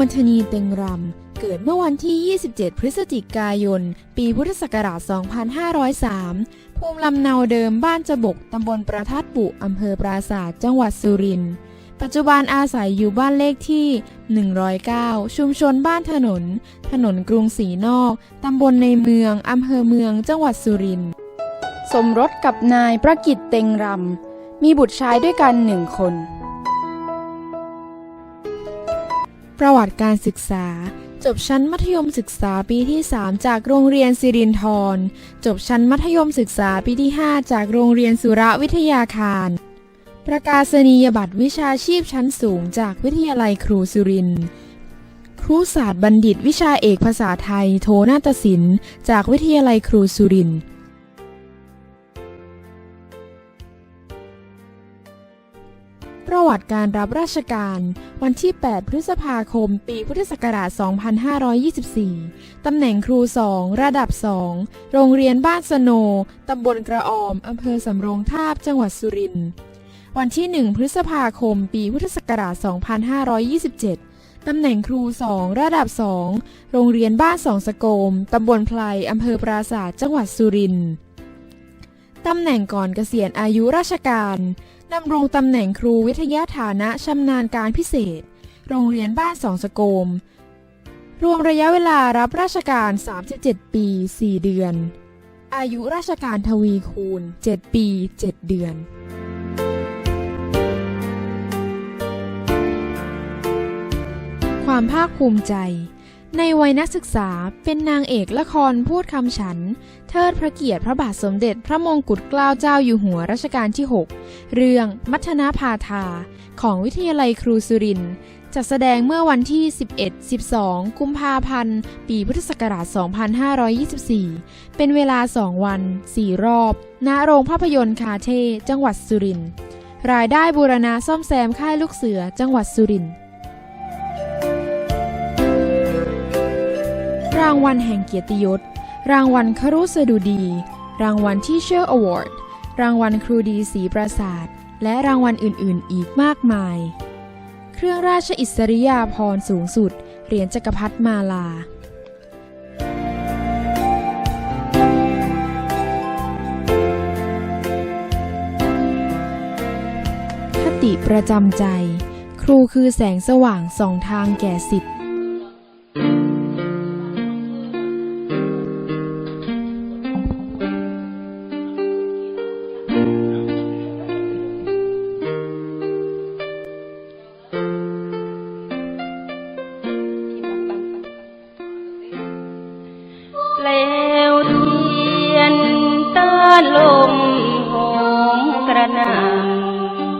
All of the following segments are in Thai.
วันธนีเต็งรำ เกิดเมื่อวันที่ 27 พฤศจิกายน ปีพุทธศักราช 2503 ภูมิลำเนาเดิมบ้านจบก ตำบลประทัดบุ อำเภอปราศาสตร์จังหวัดสุรินทร์ปัจจุบันอาศัยอยู่บ้านเลขที่ 109 ชุมชนบ้านถนน ถนนกรุงศรีนอก ตำบลในเมือง อำเภอเมือง จังหวัดสุรินทร์ สมรสกับนายประกิตเต็งรำ มีบุตรชายด้วยกันหนึ่งคน ประวัติการศึกษา จบชั้นมัธยมศึกษาปีที่ 3 จากโรงเรียนสิรินธรจบชั้นมัธยมศึกษาปีที่ 5 จากโรงเรียนสุรวิทยาคาร ประกาศนียบัตรวิชาชีพชั้นสูง จากวิทยาลัยครูสุรินทร์ครูศาสตร์บัณฑิตวิชาเอกภาษาไทย โทนาฏศิลป์จากวิทยาลัยครูสุรินทร์ ประวัติการรับราชการ วันที่ 8 พฤษภาคม ปีพุทธศักราช 2524 ตำแหน่งครู 2 ระดับ 2 โรงเรียนบ้านสโน ตำบลกระออม อำเภอสำโรงทาบ จังหวัดสุรินทร์ วันที่ 1 พฤษภาคม ปีพุทธศักราช 2527 ตำแหน่งครู 2 ระดับ 2 โรงเรียนบ้านสองสะโกม ตำบลไพลอำเภอปราศาสตร์จังหวัดสุรินทร์ตำแหน่งก่อนเกษียณอายุราชการ ดำรงตำแหน่งครูวิทยาฐานะชำนาญการพิเศษ โรงเรียนบ้านสองสะโกม รวมระยะเวลารับราชการ 37 ปี 4 เดือน อายุราชการทวีคูณ 7 ปี 7 เดือนความภาคภูมิใจ ในวัยนักศึกษาเป็นนางเอกละครพูดคำฉัน เทิดพระเกียรติพระบาทสมเด็จพระมงกุฎเกล้าเจ้าอยู่หัวรัชกาลที่ 6 เรื่องมัทนาพาทาของวิทยาลัยครูสุรินทร์จัดแสดงเมื่อวันที่ 11-12 กุมภาพันธ์ ปีพุทธศักราช 2524 เป็นเวลา 2 วัน 4 รอบ ณ โรงภาพยนตร์คาเท่จังหวัดสุรินทร์ รายได้บูรณะซ่อมแซมค่ายลูกเสือ จังหวัดสุรินทร์างวัลแห่งเกียรติยศ รางวัลครุสดุดี รางวัลที่เชอร์อวอร์ด รางวัลครูดีศรีประสาท และรางวัลอื่นๆ อีกมากมาย เครื่องราชอิสริยาภรณ์สูงสุด เหรียญจักรพรรดิมาลาคติประจำใจ ครูคือแสงสว่างส่องทางแก่สิทธิ มกระหน่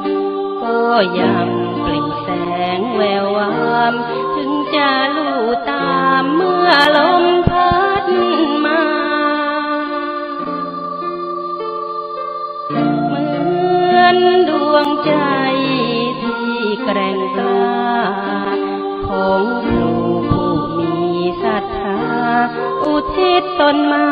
ำก็ยังเปล่งแสงแวววาม ถึงจะลู่ตามเมื่อลมพัดมา เหมือนดวงใจที่แกร่งกล้าของครูผู้มีศรัทธา อุทิศตนมา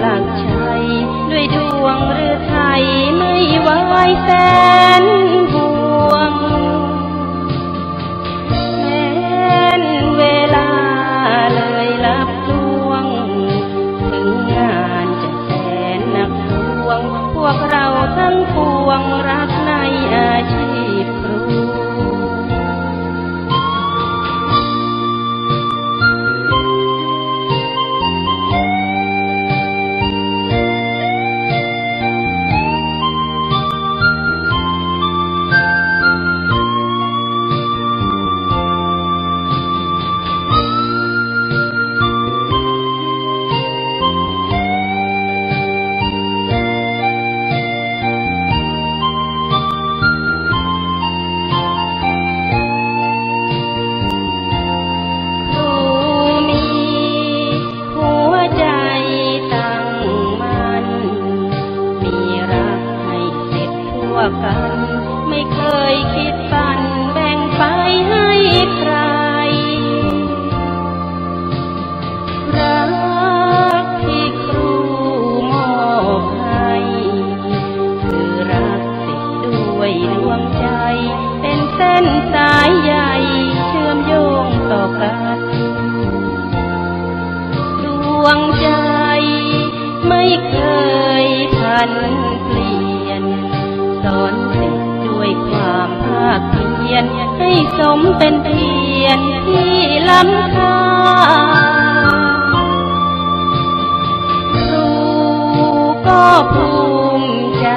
หลักชัย ด้วยดวงหรือไทยไม่ไหวแสน papá. ด้ยความภาคเพียรให้สมเป็นเพียรที่ล้ำค่าครูก็ภูมิใจ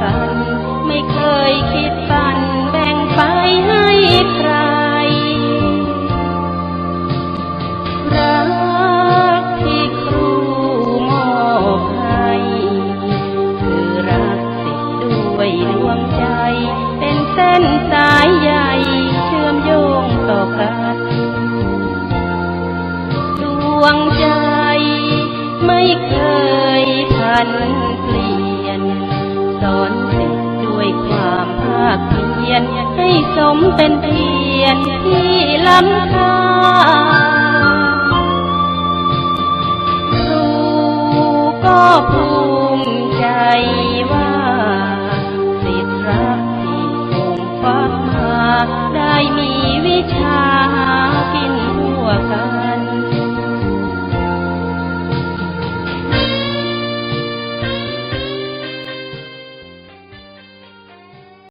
กัน ไม่เคยคิดฝัน ความภาคเพียรให้สมเป็นเพียรที่ล้ำค่าครูก็ภูมิใจ